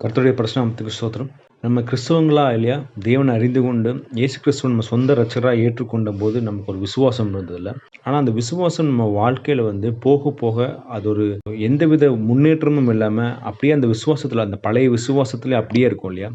கர்த்தருடைய பிரசனத்துக்கு ஸ்தோத்திரம். நம்ம கிறிஸ்தவங்களா இல்லையா? தேவனை அறிந்து கொண்டு இயேசு கிறிஸ்துவ நம்ம சொந்த ரச்சராக ஏற்றுக்கொண்ட போது நமக்கு ஒரு விசுவாசம் இருந்ததில்ல. ஆனால் அந்த விசுவாசம் நம்ம வாழ்க்கையில் வந்து போக போக அது ஒரு எந்தவித முன்னேற்றமும் இல்லாமல் அப்படியே அந்த விசுவாசத்தில் அந்த பழைய விசுவாசத்துல அப்படியே இருக்கும் இல்லையா?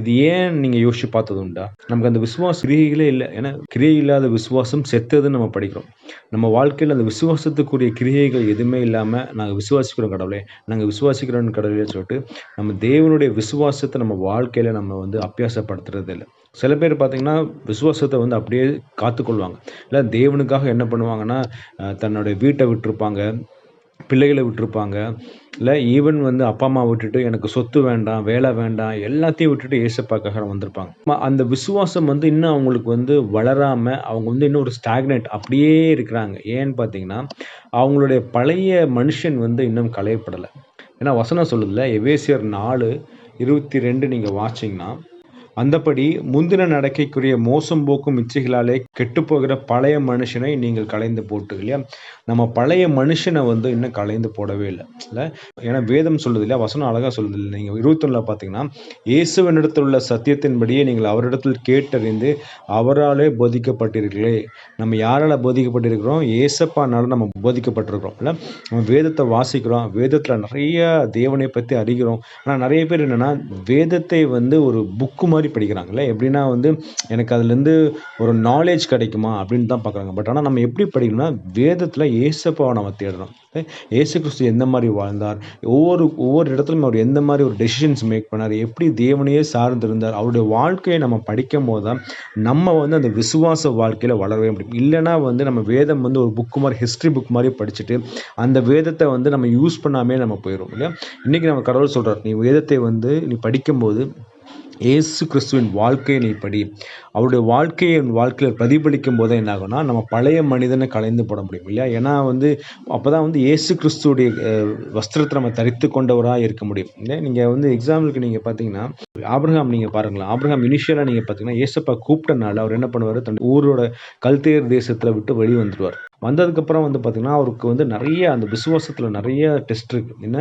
இது ஏன் நீங்கள் யோசிச்சு பார்த்தது உண்டா? நமக்கு அந்த விசுவாசம் கிரியைகளே இல்லை. ஏன்னா கிரியை இல்லாத விசுவாசம் செத்ததுன்னு நம்ம படிக்கிறோம். நம்ம வாழ்க்கையில் அந்த விசுவாசத்துக்குரிய கிரியைகள் எதுவுமே இல்லாமல் நாங்கள் விசுவாசிக்கிறோம் கடவுளே. நாங்கள் விசுவாசிக்கிறோம் கடவுளே சொல்லிட்டு நம்ம தேவனுடைய விசுவாசத்தை நம்ம வாழ்க்கையில் நம்ம வந்து அபியாசப்படுத்துறது இல்லை. சில பேர் பார்த்தீங்கன்னா விசுவாசத்தை வந்து அப்படியே காத்துக்கொள்வாங்க. இல்லை தேவனுக்காக என்ன பண்ணுவாங்கன்னா தன்னுடைய வீட்டை விட்டுருப்பாங்க. பிள்ளைகளை விட்டிருப்பாங்க. இல்லை ஈவன் வந்து அப்பா அம்மா விட்டுட்டு எனக்கு சொத்து வேண்டாம் வேலை வேண்டாம் எல்லாத்தையும் விட்டுட்டு ஏசப்பாக்காக வந்திருப்பாங்க. அந்த விசுவாசம் வந்து இன்னும் அவங்களுக்கு வந்து வளராமல் அவங்க வந்து இன்னும் ஒரு ஸ்டாக்னேட் அப்படியே இருக்கிறாங்க. ஏன்னு பார்த்தீங்கன்னா அவங்களுடைய பழைய மனுஷன் வந்து இன்னும் களையப்படலை. ஏன்னா வசனம் சொல்லுதில்ல எவேசியர் நாலு இருபத்தி ரெண்டு நீங்கள் வாட்சிங்கன்னா அந்தபடி முந்தின நடக்கைக்குரிய மோசம் போக்கும் இச்சைகளாலே கெட்டுப்போகிற பழைய மனுஷனை நீங்கள் கலைந்து போட்டு இல்லையா? நம்ம பழைய மனுஷனை வந்து இன்னும் கலைந்து போடவே இல்லை. இல்லை? ஏன்னா வேதம் சொல்லுது இல்லையா? வசனம் அழகாக சொல்லுது இல்லை. நீங்கள் இருபத்தொன்னில் பார்த்தீங்கன்னா இயேசுவனிடத்தில் உள்ள சத்தியத்தின்படியே நீங்கள் அவரிடத்தில் கேட்டறிந்து அவராலே போதிக்கப்பட்டிருக்கீர்களே நம்ம யாரால் போதிக்கப்பட்டிருக்கிறோம்? ஏசப்பானால நம்ம போதிக்கப்பட்டிருக்கிறோம். இல்லை? நம்ம வேதத்தை வாசிக்கிறோம். வேதத்தில் நிறைய தேவனை பற்றி அறிகிறோம். ஆனால் நிறைய பேர் என்னென்னா வேதத்தை வந்து ஒரு புக்கு மாதிரி படிக்கிறாங்கல்ல? எப்படின்னா வந்து எனக்கு அதுலேருந்து ஒரு நாலேஜ் கிடைக்குமா? அப்படின்னு தான் பார்க்குறாங்க. பட் ஆனால் நம்ம எப்படி படிக்கணும்னா வேதத்தில் ஏசப்பாவை நம்ம தேடணும். ஏசு கிறிஸ்து எந்த மாதிரி வாழ்ந்தார்? ஒவ்வொரு ஒவ்வொரு இடத்துலையும் அவர் எந்த மாதிரி ஒரு டெசிஷன்ஸ் மேக் பண்ணார்? எப்படி தேவனையே சார்ந்திருந்தார் அவருடைய வாழ்க்கையை நம்ம படிக்கும் போது தான் நம்ம வந்து அந்த விசுவாச வாழ்க்கையில் வளரவே முடியும். இல்லைன்னா வந்து நம்ம வேதம் வந்து ஒரு புக்கு மாதிரி ஹிஸ்ட்ரி புக் மாதிரி படிச்சுட்டு அந்த வேதத்தை வந்து நம்ம யூஸ் பண்ணாமே நம்ம போயிடும் இல்லையா? இன்றைக்கி நம்ம கடவுள் சொல்கிறார் நீ வேதத்தை வந்து நீ படிக்கும்போது இயேசு கிறிஸ்துவின் வாழ்க்கையை நீ படி அவருடைய வாழ்க்கையை என் வாழ்க்கையில் பிரதிபலிக்கும் போது என்ன ஆகும்னா நம்ம பழைய மனிதனை கலைந்து போட முடியும் இல்லையா? ஏன்னா வந்து அப்போ தான் வந்து இயேசு கிறிஸ்துவோடைய வஸ்திரத்தை நம்ம தரித்து கொண்டவராக இருக்க முடியும். இல்லை நீங்கள் வந்து எக்ஸாம்பிளுக்கு நீங்கள் பார்த்தீங்கன்னா ஆப்ரஹாம் நீங்கள் பாருங்களேன். ஆப்ரஹாம் இனிஷியலாக நீங்கள் பார்த்தீங்கன்னா ஏசப்பா கூப்பிட்டனால அவர் என்ன பண்ணுவார்? தன் ஊரோட கல்தேர் தேசத்தில் விட்டு வெளி வந்துடுவார் வந்ததுக்கப்புறம் வந்து பார்த்திங்கன்னா அவருக்கு வந்து நிறைய அந்த விசுவாசத்தில் நிறைய டெஸ்ட் இருக்குது என்ன?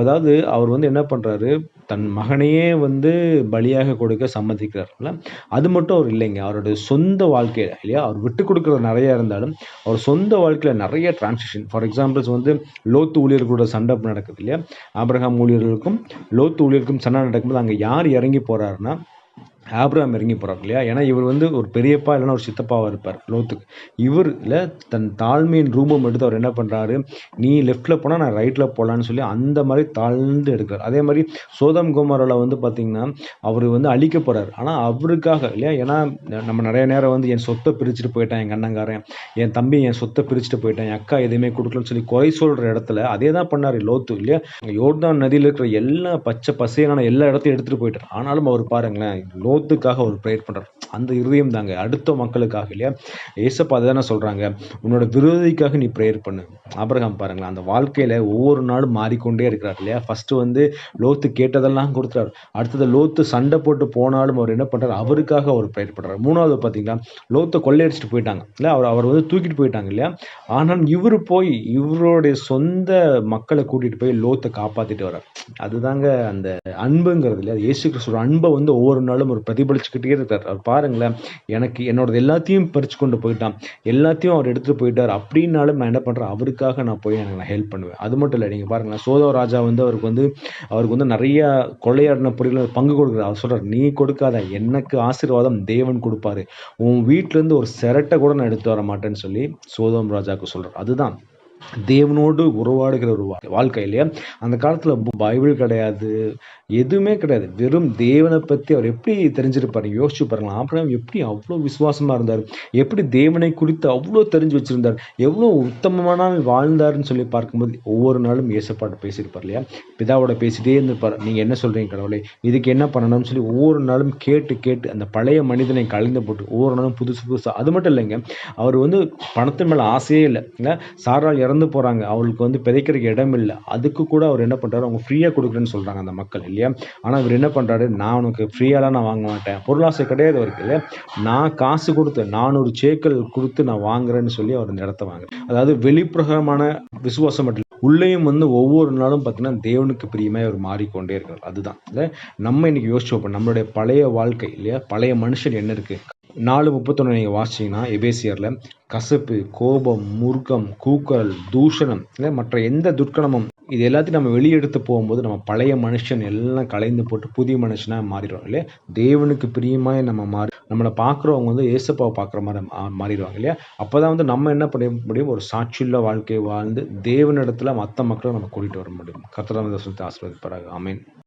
அதாவது அவர் வந்து என்ன பண்ணுறாரு தன் மகனையே வந்து பலியாக கொடுக்க சம்மதிக்கிறார்ல. அது மட்டும் அவர் இல்லைங்க. அவருடைய சொந்த வாழ்க்கையில் இல்லையா? அவர் விட்டு கொடுக்குறது நிறையா இருந்தாலும் அவர் சொந்த வாழ்க்கையில் நிறைய டிரான்சிஷன் ஃபார் எக்ஸாம்பிள்ஸ் வந்து லோத்து ஊழியர்களோட சண்டை நடக்குது இல்லையா? ஆப்ரஹாம் ஊழியர்களுக்கும் லோத்து ஊழியருக்கும் சண்டை நடக்கும்போது அங்கே யார் இறங்கி போகிறாருன்னா ஆப்ராம் இறங்கி போகிறார் இல்லையா? ஏன்னா இவர் வந்து ஒரு பெரியப்பா இல்லைன்னா ஒரு சித்தப்பாவாக இருப்பார் லோத்துக்கு. இவரில் தன் தாழ்மையின் ரூபம் எடுத்து அவர் என்ன பண்ணுறாரு நீ லெஃப்ட்டில் போனால் நான் ரைட்டில் போகலான்னு சொல்லி அந்த மாதிரி தாழ்ந்து எடுக்கிறார். அதே மாதிரி சோதம் குமாரில் வந்து பார்த்திங்கன்னா அவர் வந்து அழிக்க போகிறார் ஆனால் அவருக்காக இல்லையா? ஏன்னா நம்ம நிறைய நேரம் வந்து என் சொத்தை பிரிச்சுட்டு போயிட்டேன் எங்கள் அண்ணங்காரன். என் தம்பி என் சொத்தை பிரிச்சுட்டு போயிட்டேன் என் அக்கா எதுவுமே கொடுக்கலன்னு சொல்லி குறை சொல்கிற இடத்துல அதே தான் பண்ணார் லோத்து இல்லையா? யோர்தான் நதியில் இருக்கிற எல்லா பச்சை பசையான எல்லா இடத்தையும் எடுத்துகிட்டு போயிட்டார். ஆனாலும் அவர் பாருங்களேன் லோ லோத்துக்காக அவர் ப்ரேயர் பண்ணுறார் அந்த இருதயம் தாங்க. அடுத்த மக்களுக்காக இல்லையா? ஏசப்பா அதுதானே சொல்கிறாங்க உன்னோட விரோதிக்காக நீ ப்ரேயர் பண்ணு. ஆபிரகாம் பாருங்களேன் அந்த வாழ்க்கையில் ஒவ்வொரு நாளும் மாறிக்கொண்டே இருக்கிறார் இல்லையா? ஃபஸ்ட்டு வந்து லோத்து கேட்டதெல்லாம் கொடுத்துறாரு அடுத்தது லோத்து சண்டை போட்டு போனாலும் அவர் என்ன பண்ணுறாரு அவருக்காக அவர் ப்ரேயர் பண்ணுறாரு மூணாவது பார்த்தீங்கன்னா லோத்தை கொள்ளையடிச்சிட்டு போயிட்டாங்க இல்லை அவர் அவர் வந்து தூக்கிட்டு போயிட்டாங்க இல்லையா? ஆனால் இவர் போய் இவருடைய சொந்த மக்களை கூட்டிகிட்டு போய் லோத்தை காப்பாற்றிட்டு வர்றார். அதுதாங்க அந்த அன்புங்கிறது இல்லையா? இயேசு கிறிஸ்துவோட அன்பை வந்து ஒவ்வொரு நாளும் ஒரு பிரதிபலிச்சுக்கிட்டே இருக்கார். அவர் பாருங்களேன் எனக்கு என்னோடது எல்லாத்தையும் பறிச்சு கொண்டு போயிட்டான். எல்லாத்தையும் அவர் எடுத்துகிட்டு போயிட்டார். அப்படின்னாலும் நான் என்ன பண்ணுறேன் அவருக்காக நான் போய் எனக்கு நான் ஹெல்ப் பண்ணுவேன். அது மட்டும் இல்லை நீங்கள் பாருங்களேன் சோதவ ராஜா வந்து அவருக்கு வந்து அவருக்கு வந்து நிறைய கொள்ளையாடின பொருள் பங்கு கொடுக்குறார். அவர் சொல்கிறார் நீ கொடுக்காத எனக்கு ஆசீர்வாதம் தேவன் கொடுப்பாரு. உன் வீட்டிலேருந்து ஒரு சிரட்டை கூட நான் எடுத்து வர மாட்டேன்னு சொல்லி சோதம் ராஜாவுக்கு சொல்கிறார் அதுதான் தேவனோடு உறவாடுகிற ஒரு வாழ்க்கையிலே அந்த காலத்தில் பைபிள் கிடையாது எதுவுமே கிடையாது. வெறும் தேவனை பற்றி அவர் எப்படி தெரிஞ்சிருப்பாரு? யோசிச்சு பாருங்களா ஆபிரகாம் எப்படி அவ்வளோ விசுவாசமாக இருந்தார்? எப்படி தேவனை குறித்து அவ்வளோ தெரிஞ்சு வச்சுருந்தார்? எவ்வளோ உத்தமமான வாழ்ந்தாருன்னு சொல்லி பார்க்கும்போது ஒவ்வொரு நாளும் ஏசப்பாட்டு பேசியிருப்பார் இல்லையா? பிதாவோட பேசிட்டே இருந்திருப்பார். நீங்கள் என்ன சொல்கிறீங்க கடவுளே? இதுக்கு என்ன பண்ணணும்னு சொல்லி ஒவ்வொரு நாளும் கேட்டு கேட்டு அந்த பழைய மனிதனை கலந்து போட்டு ஒவ்வொரு நாளும் புதுசு புதுசாக அது மட்டும் இல்லைங்க அவர் வந்து பணத்து மேலே ஆசையே இல்லை இல்லை சாரால் இறந்து போகிறாங்க அவங்களுக்கு வந்து பிதைக்கிறதுக்கு இடம் இல்லை. அதுக்கு கூட அவர் என்ன பண்ணுறாரு அவங்க ஃப்ரீயாக கொடுக்குறேன்னு சொல்கிறாங்க அந்த மக்கள் இல்லையா? ஆனால் இவர் என்ன பண்ணுறாரு நான் உனக்கு ஃப்ரீயாலாம் நான் வாங்க மாட்டேன். பொருளாசை கிடையாது அவருக்கு இல்லையா? நான் காசு கொடுத்து நானூறு சேக்கள் கொடுத்து நான் வாங்குறேன்னு சொல்லி அவர் இந்த இடத்த வாங்குறேன் அதாவது வெளிப்பிரகமான விசுவாசம் மட்டும் உள்ளேயும் வந்து ஒவ்வொரு நாளும் பார்த்தீங்கன்னா தேவனுக்கு பிரியமாக அவர் மாறிக்கொண்டே இருக்கிறார் அதுதான். இல்லை நம்ம இன்னைக்கு யோசிச்சு வைப்போம் நம்மளுடைய பழைய வாழ்க்கை இல்லையா? பழைய மனுஷன் என்ன இருக்குது நாலு முப்பத்தொன்று நீங்கள் வாசிச்சிங்கன்னா எபேசியரில் கசப்பு கோபம் முருகம் கூக்கல் தூஷணம் இல்லை மற்ற எந்த துர்க்கணமும் இது எல்லாத்தையும் நம்ம வெளியெடுத்து போகும்போது நம்ம பழைய மனுஷன் எல்லாம் கலைந்து போட்டு புதிய மனுஷனாக மாறிடுவோம் இல்லையா? தேவனுக்கு பிரியமாக நம்ம மாறி நம்மளை பார்க்குறவங்க வந்து ஏசப்பாவை பார்க்குற மாதிரி மாறிடுவாங்க இல்லையா? அப்போ தான் வந்து நம்ம என்ன பண்ண முடியும்? ஒரு சாட்சியுள்ள வாழ்க்கையை வாழ்ந்து தேவனிடத்தில் மற்ற மக்களை நம்ம கூட்டிகிட்டு வர முடியும். கர்த்தராம சொல்லி ஆசீர்வதிப்பாராக. அமீன்